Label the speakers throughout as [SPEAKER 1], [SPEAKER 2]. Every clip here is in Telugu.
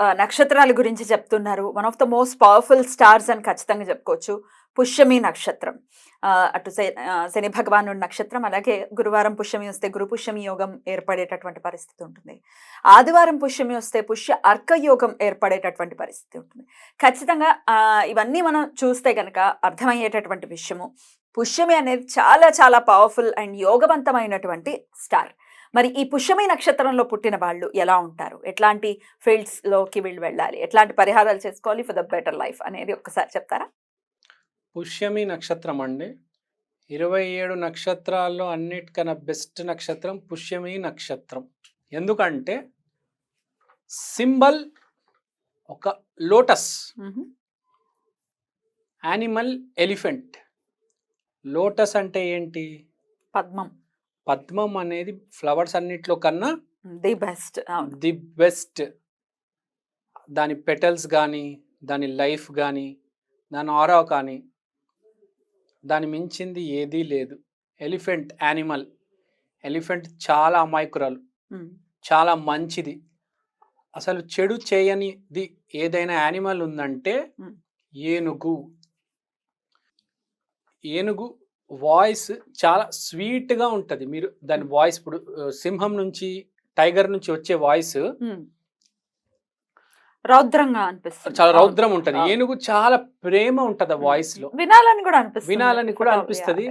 [SPEAKER 1] నక్షత్రాల గురించి చెప్తున్నారు. One of the most powerful stars అని ఖచ్చితంగా చెప్పుకోవచ్చు. పుష్యమి నక్షత్రం. అటు శని భగవానుడి నక్షత్రం అలాగే గురువారం పుష్యమి వస్తే గురు పుష్యమి యోగం ఏర్పడేటటువంటి పరిస్థితి ఉంటుంది. ఆదివారం పుష్యమి వస్తే పుష్య అర్క యోగం ఏర్పడేటటువంటి పరిస్థితి ఉంటుంది. ఖచ్చితంగా ఇవన్నీ మనం చూస్తే కనుక అర్థమయ్యేటటువంటి విషయము పుష్యమి అనేది చాలా చాలా పవర్ఫుల్ అండ్ యోగవంతమైనటువంటి స్టార్ మరి ఈ పుష్యమి నక్షత్రంలో పుట్టిన వాళ్ళు ఎలా ఉంటారు? ఎట్లాంటి ఫీల్డ్స్లోకి వీళ్ళు వెళ్ళాలి? ఎట్లాంటి పరిహారాలు చేసుకోవాలి ఫర్ ద బెటర్ లైఫ్ అనేది ఒక్కసారి చెప్తారా?
[SPEAKER 2] పుష్యమి నక్షత్రం అండి. ఇరవై ఏడు నక్షత్రాల్లో అన్నిటికన్నా బెస్ట్ నక్షత్రం పుష్యమి నక్షత్రం. ఎందుకంటే సింబల్ ఒక లోటస్. Animal elephant. లోటస్ అంటే ఏంటి?
[SPEAKER 1] పద్మం.
[SPEAKER 2] పద్మం అనేది ఫ్లవర్స్ అన్నిట్లో కన్నా
[SPEAKER 1] ది బెస్ట్.
[SPEAKER 2] The best. దాని పెటల్స్ కానీ దాని లైఫ్ కానీ దాని ఆరా కానీ దాని మించింది ఏదీ లేదు. Elephant animal. ఎలిఫెంట్ చాలా అమాయకురాలు. చాలా మంచిది. అసలు చెడు చేయనిది ఏదైనా యానిమల్ ఉందంటే. ఏనుగు. ఏనుగు వాయిస్ చాలా స్వీట్గా ఉంటుంది. మీరు దాని వాయిస్ ఇప్పుడు సింహం నుంచి టైగర్ నుంచి వచ్చే వాయిస్.
[SPEAKER 1] రౌద్రంగా అనిపిస్తుంది.
[SPEAKER 2] చాలా రౌద్రం ఉంటది. ఏనుగు చాలా ప్రేమ ఉంటది ఆ. వాయిస్లో
[SPEAKER 1] వినాలని కూడా అనిపిస్తుంది.
[SPEAKER 2] వినాలని కూడా అనిపిస్తది.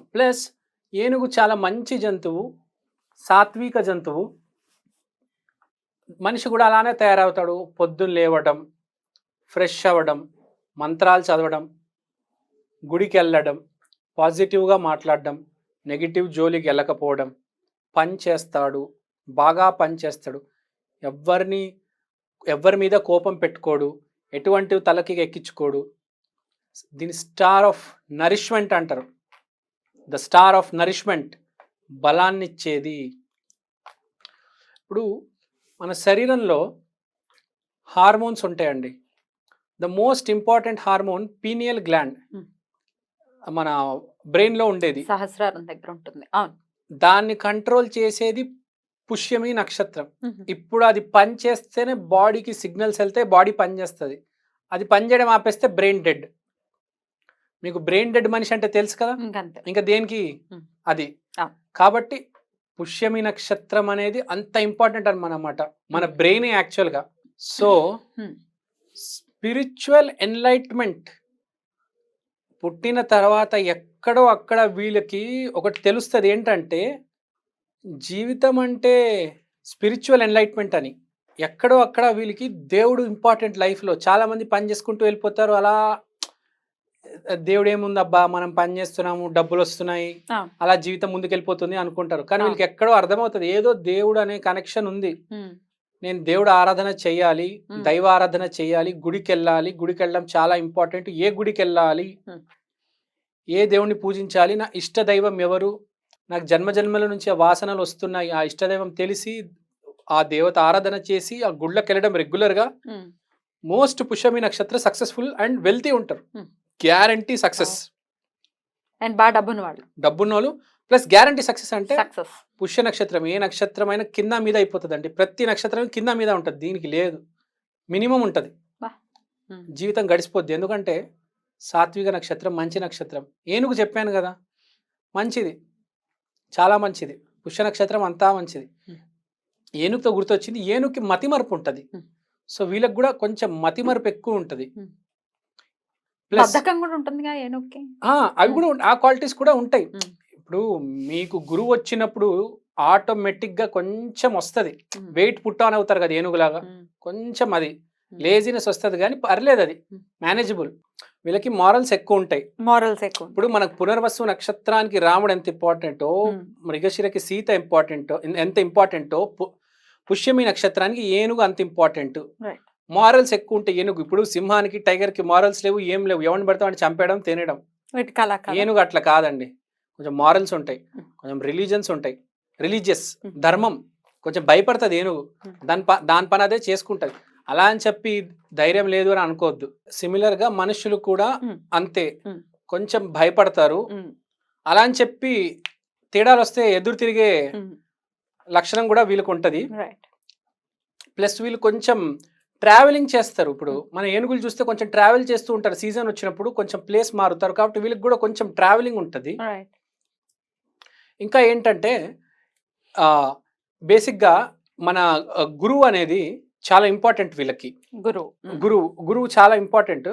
[SPEAKER 2] ప్లస్ ఏనుగు చాలా మంచి జంతువు సాత్విక జంతువు. మనిషి కూడా అలానే తయారవుతాడు. పొద్దున్న లేవడం ఫ్రెష్ అవ్వడం మంత్రాలు చదవడం. గుడికి వెళ్ళడం పాజిటివ్గా మాట్లాడడం నెగిటివ్ జోలికి వెళ్ళకపోవడం పని చేస్తాడు బాగా పని చేస్తాడు ఎవరిని ఎవరి మీద కోపం పెట్టుకోడు ఎటువంటి తలకి ఎక్కించుకోడు. దీని స్టార్ ఆఫ్ నరిష్మెంట్ అంటారు. ద స్టార్ ఆఫ్ నరిష్మెంట్ బలాన్నిచ్చేది. ఇప్పుడు మన శరీరంలో హార్మోన్స్ ఉంటాయండి. The most important hormone pineal gland. మన బ్రెయిన్లో ఉండేది.
[SPEAKER 1] సహస్రారం దగ్గర ఉంటుంది. అవును.
[SPEAKER 2] దాన్ని కంట్రోల్ చేసేది పుష్యమి నక్షత్రం. ఇప్పుడు అది పని చేస్తేనే బాడీకి సిగ్నల్స్ వెళ్తే బాడీ పని చేస్తుంది. అది పని చేయడం ఆపేస్తే బ్రెయిన్ డెడ్. మీకు బ్రెయిన్ డెడ్ మనిషి అంటే తెలుసు కదా? ఇంకా దేనికి. అది. కాబట్టి పుష్యమి నక్షత్రం అనేది అంత ఇంపార్టెంట్ అనమాట. మన బ్రెయిన్ యాక్చువల్గా. సో. స్పిరిచువల్ ఎన్లైట్మెంట్ పుట్టిన తర్వాత ఎక్కడో అక్కడ వీళ్ళకి ఒకటి తెలుస్తుంది ఏంటంటే జీవితం అంటే స్పిరిచువల్ ఎన్లైట్మెంట్ అని ఎక్కడో అక్కడ వీళ్ళకి దేవుడు ఇంపార్టెంట్ లైఫ్లో చాలామంది పని చేసుకుంటూ వెళ్ళిపోతారు అలా దేవుడు ఏముందబ్బా మనం పని చేస్తున్నాము డబ్బులు వస్తున్నాయి. అలా జీవితం ముందుకెళ్ళిపోతుంది అనుకుంటారు కానీ. వీళ్ళకి ఎక్కడో అర్థమవుతుంది ఏదో దేవుడు అనే కనెక్షన్ ఉంది. నేను దేవుడు ఆరాధన చేయాలి. దైవ ఆరాధన చేయాలి గుడికి వెళ్ళాలి గుడికి వెళ్ళడం చాలా ఇంపార్టెంట్. ఏ గుడికి వెళ్ళాలి. ఏ దేవుణ్ణి పూజించాలి? నా ఇష్ట దైవం ఎవరు? నాకు జన్మ జన్మల నుంచి ఆ వాసనలు వస్తున్నాయి. ఆ ఇష్ట దైవం తెలిసి ఆ దేవత ఆరాధన చేసి ఆ గుళ్ళకి వెళ్ళడం రెగ్యులర్గా. మోస్ట్ పుష్యమి నక్షత్ర సక్సెస్ఫుల్ అండ్ వెల్తీ ఉంటారు. Guarantee success.
[SPEAKER 1] అండ్ బాగా డబ్బున్న వాళ్ళు
[SPEAKER 2] డబ్బున్నోళ్ళు ప్లస్ గ్యారంటీ సక్సెస్ అంటే
[SPEAKER 1] సక్సెస్.
[SPEAKER 2] పుష్య నక్షత్రం. ఏ నక్షత్రం అయినా కింద మీద అయిపోతుందండి. ప్రతి నక్షత్రం కింద మీద ఉంటుంది. దీనికి లేదు. మినిమం ఉంటుంది. జీవితం గడిచిపోద్ది ఎందుకంటే సాత్విక నక్షత్రం మంచి నక్షత్రం. ఏనుగు చెప్పాను కదా. మంచిది. చాలా మంచిది. పుష్య నక్షత్రం అంతా మంచిది. ఏనుగుతో గుర్తొచ్చింది. ఏనుగుకి మతిమరుపు ఉంటుంది. సో వీళ్ళకి కూడా కొంచెం మతిమరుపు ఎక్కువ ఉంటుంది. ప్లస్ అవి కూడా ఆ క్వాలిటీస్ కూడా ఉంటాయి. ఇప్పుడు మీకు గురువు వచ్చినప్పుడు ఆటోమేటిక్గా కొంచెం వస్తది. వెయిట్ పుట్ ఆన్ అవుతారు కదా ఏనుగులాగా. కొంచెం అది. లేజినెస్ వస్తుంది కానీ పర్లేదు అది. మేనేజబుల్. వీళ్ళకి మారల్స్ ఎక్కువ ఉంటాయి.
[SPEAKER 1] మారల్స్ ఎక్కువ
[SPEAKER 2] ఇప్పుడు మనకు పునర్వసు నక్షత్రానికి రాముడు ఎంత ఇంపార్టెంటో మృగశిరకి సీత ఇంపార్టెంట్ ఎంత ఇంపార్టెంటో పు- పుష్యమి నక్షత్రానికి ఏనుగు అంత ఇంపార్టెంట్. మారల్స్ ఎక్కువ ఉంటాయి. ఏనుగు ఇప్పుడు సింహానికి టైగర్కి మారల్స్ లేవు ఏం లేవు. ఎవరిని పడితే వాడిని చంపేయడం తినడం? ఏనుగు అట్లా కాదండి. కొంచెం మారల్స్ ఉంటాయి. కొంచెం రిలీజన్స్ ఉంటాయి. రిలీజియస్. ధర్మం. కొంచెం భయపడుతుంది ఏనుగు. దాని ప దాని పని అదే చేసుకుంటది. అలా అని చెప్పి ధైర్యం లేదు అని అనుకోవద్దు. సిమిలర్గా మనుషులు కూడా. అంతే. కొంచెం భయపడతారు. అలా అని చెప్పి తేడాలు వస్తే ఎదురు తిరిగే లక్షణం కూడా వీళ్ళకి ఉంటది. ప్లస్ వీళ్ళు కొంచెం ట్రావెలింగ్ చేస్తారు. ఇప్పుడు మన ఏనుగులు చూస్తే కొంచెం ట్రావెల్ చేస్తూ ఉంటారు. సీజన్ వచ్చినప్పుడు కొంచెం ప్లేస్ మారుతారు. కాబట్టి వీళ్ళకి కూడా కొంచెం ట్రావెలింగ్ ఉంటుంది.
[SPEAKER 1] రైట్
[SPEAKER 2] ఇంకా ఏంటంటే బేసిక్గా మన గురువు అనేది చాలా ఇంపార్టెంట్ వీళ్ళకి.
[SPEAKER 1] గురువు.
[SPEAKER 2] గురువు గురువు చాలా ఇంపార్టెంట్.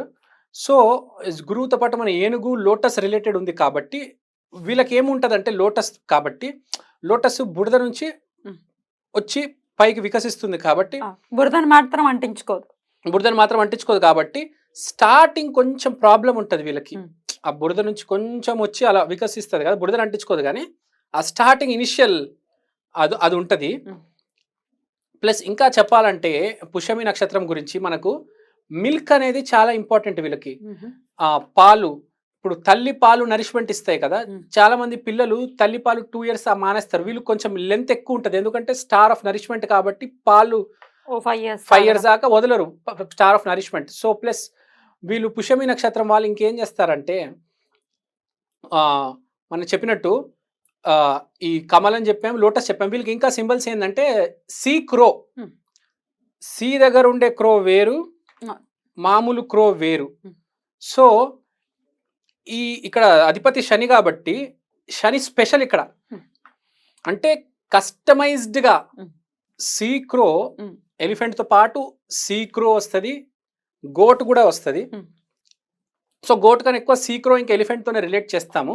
[SPEAKER 2] సో గురువుతో పాటు మన ఏనుగు లోటస్ రిలేటెడ్ ఉంది కాబట్టి వీళ్ళకి ఏముంటుంది అంటే లోటస్ కాబట్టి లోటస్ బుడద నుంచి. వచ్చి పైకి వికసిస్తుంది కాబట్టి
[SPEAKER 1] బురదను మాత్రం అంటించుకోదు.
[SPEAKER 2] బురదను మాత్రం అంటించుకోదు కాబట్టి స్టార్టింగ్ కొంచెం ప్రాబ్లం ఉంటుంది వీళ్ళకి. ఆ బురద నుంచి కొంచెం వచ్చి అలా వికసిస్తుంది కదా బురదను అంటించుకోదు కానీ ఆ స్టార్టింగ్ ఇనిషియల్ అది అది ఉంటుంది. ప్లస్ ఇంకా చెప్పాలంటే పుష్యమి నక్షత్రం గురించి మనకు మిల్క్ అనేది చాలా ఇంపార్టెంట్ వీళ్ళకి. ఆ పాలు ఇప్పుడు తల్లి పాలు నరిష్మెంట్ ఇస్తాయి కదా. చాలా మంది పిల్లలు తల్లి పాలు టూ ఇయర్స్ మానేస్తారు. వీళ్ళు కొంచెం లెంత్ ఎక్కువ ఉంటుంది. ఎందుకంటే స్టార్ ఆఫ్ నరిష్మెంట్ కాబట్టి పాలు
[SPEAKER 1] ఫైవ్ ఇయర్స్
[SPEAKER 2] ఫైవ్ ఇయర్స్ దాకా. వదలరు. Star of nourishment so plus వీళ్ళు పుష్యమి నక్షత్రం వాళ్ళు ఇంకేం చేస్తారంటే ఆ, మనం చెప్పినట్టు ఆ, ఈ కమల్ అని చెప్పాము లోటస్ చెప్పాము వీళ్ళకి ఇంకా సింబల్స్ ఏంటంటే సి క్రో. సి దగ్గర ఉండే క్రో వేరు. మామూలు క్రో వేరు. సో ఈ ఇక్కడ అధిపతి శని కాబట్టి శని స్పెషల్ ఇక్కడ. అంటే కస్టమైజ్డ్గా. Sea crow
[SPEAKER 1] Hmm.
[SPEAKER 2] ఎలిఫెంట్తో పాటు సీక్రో వస్తుంది గోట్ కూడా వస్తుంది. సో గోట్ కన్నా ఎక్కువ సీక్రో ఇంకా ఎలిఫెంట్ తోనే రిలేట్ చేస్తాము.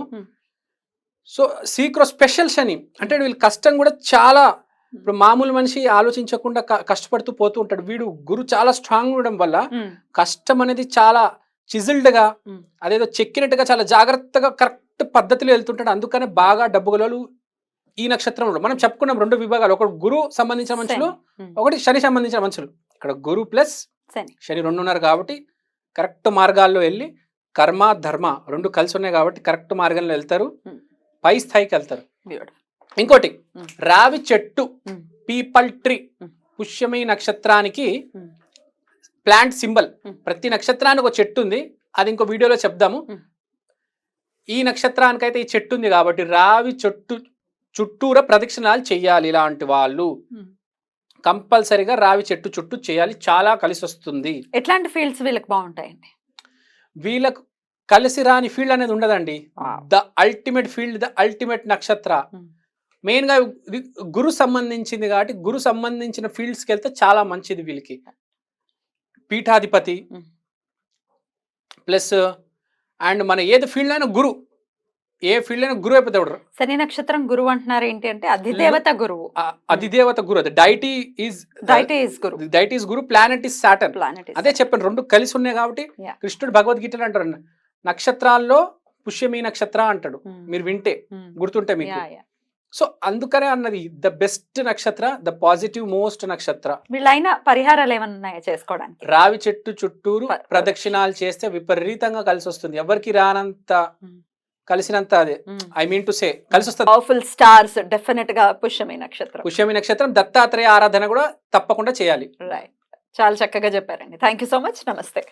[SPEAKER 2] So sea crow special Shani. అంటే వీళ్ళు కష్టం కూడా చాలా ఇప్పుడు మామూలు మనిషి ఆలోచించకుండా కష్టపడుతూ పోతూ ఉంటాడు. వీడు గురు చాలా స్ట్రాంగ్ ఉండడం వల్ల కష్టం అనేది చాలా చిజిల్డ్గా
[SPEAKER 1] Hmm.
[SPEAKER 2] అదేదో చెక్కినట్టుగా చాలా జాగ్రత్తగా కరెక్ట్ పద్ధతిలో వెళ్తుంటాడు. అందుకనే బాగా డబ్బు గలలు ఈ నక్షత్రంలో. మనం చెప్పుకున్నాం రెండు విభాగాలు. ఒకటి గురు సంబంధించిన మనుషులు ఒకటి శని సంబంధించిన మనుషులు. ఇక్కడ గురు ప్లస్
[SPEAKER 1] శని.
[SPEAKER 2] రెండు ఉన్నారు కాబట్టి కరెక్ట్ మార్గాల్లో వెళ్ళి కర్మ ధర్మ రెండు కలిసి ఉన్నాయి కాబట్టి కరెక్ట్ మార్గంలో వెళ్తారు. పై స్థాయికి వెళ్తారు. ఇంకోటి. రావి చెట్టు. People tree. పుష్యమి నక్షత్రానికి. Plant symbol. ప్రతి నక్షత్రానికి ఒక చెట్టు ఉంది అది ఇంకో వీడియోలో చెప్దాము. ఈ నక్షత్రానికైతే ఈ చెట్టు ఉంది కాబట్టి రావి చెట్టు చుట్టూరా ప్రదక్షిణాలు చెయ్యాలి ఇలాంటి వాళ్ళు. కంపల్సరిగా రావి చెట్టు చుట్టూ చేయాలి చాలా కలిసి వస్తుంది
[SPEAKER 1] ఎట్లాంటి ఫీల్డ్స్ వీళ్ళకి బాగుంటాయండి
[SPEAKER 2] వీళ్ళకు కలిసి రాని ఫీల్డ్ అనేది ఉండదండి. The ultimate field the ultimate నక్షత్ర.
[SPEAKER 1] Hmm.
[SPEAKER 2] మెయిన్గా ఇది గురు సంబంధించింది కాబట్టి గురు సంబంధించిన ఫీల్డ్స్కి వెళ్తే చాలా మంచిది వీళ్ళకి. పీఠాధిపతి
[SPEAKER 1] Hmm.
[SPEAKER 2] ప్లస్ అండ్ మన ఏది ఫీల్డ్ అయినా గురు. ఏ ఫీల్డ్ అయినా గురు అయిపోతాడు
[SPEAKER 1] శని నక్షత్రం గురువు అంటున్నారు ఏంటి అంటే అధిదేవత గురువు.
[SPEAKER 2] ఆ- అధిదేవత గురు అది. డైటీ ఈజ్
[SPEAKER 1] డైట్ ఈస్ గురువు
[SPEAKER 2] deity is Guru planet is Saturn.
[SPEAKER 1] Planet
[SPEAKER 2] అదే చెప్పాను రెండు కలిసి ఉన్నాయి కాబట్టి. కృష్ణుడు భగవద్గీతలో అంటారు నక్షత్రాల్లో పుష్యమి నక్షత్ర అంటాడు. మీరు వింటే గుర్తుంటే మీకు. సో అందుకనే అన్నది ద బెస్ట్ నక్షత్ర ద పాజిటివ్ మోస్ట్ నక్షత్ర.
[SPEAKER 1] వీళ్ళైనా పరిహారాలు ఏమన్నా చేసుకోవడానికి?
[SPEAKER 2] రావి చెట్టు చుట్టూరు ప్రదక్షిణాలు చేస్తే విపరీతంగా కలిసి వస్తుంది ఎవరికి రానంత
[SPEAKER 1] Hmm.
[SPEAKER 2] కలిసినంత అదే. ఐ మీన్ టు సే కలిసి వస్తుంది
[SPEAKER 1] పవర్ఫుల్ స్టార్స్ డెఫినెట్గా పుష్యమి నక్షత్రం.
[SPEAKER 2] పుష్యమి నక్షత్రం దత్తాత్రేయ ఆరాధన కూడా తప్పకుండా చేయాలి.
[SPEAKER 1] రైట్ చాలా చక్కగా చెప్పారండి. థ్యాంక్ యూ సో మచ్ నమస్తే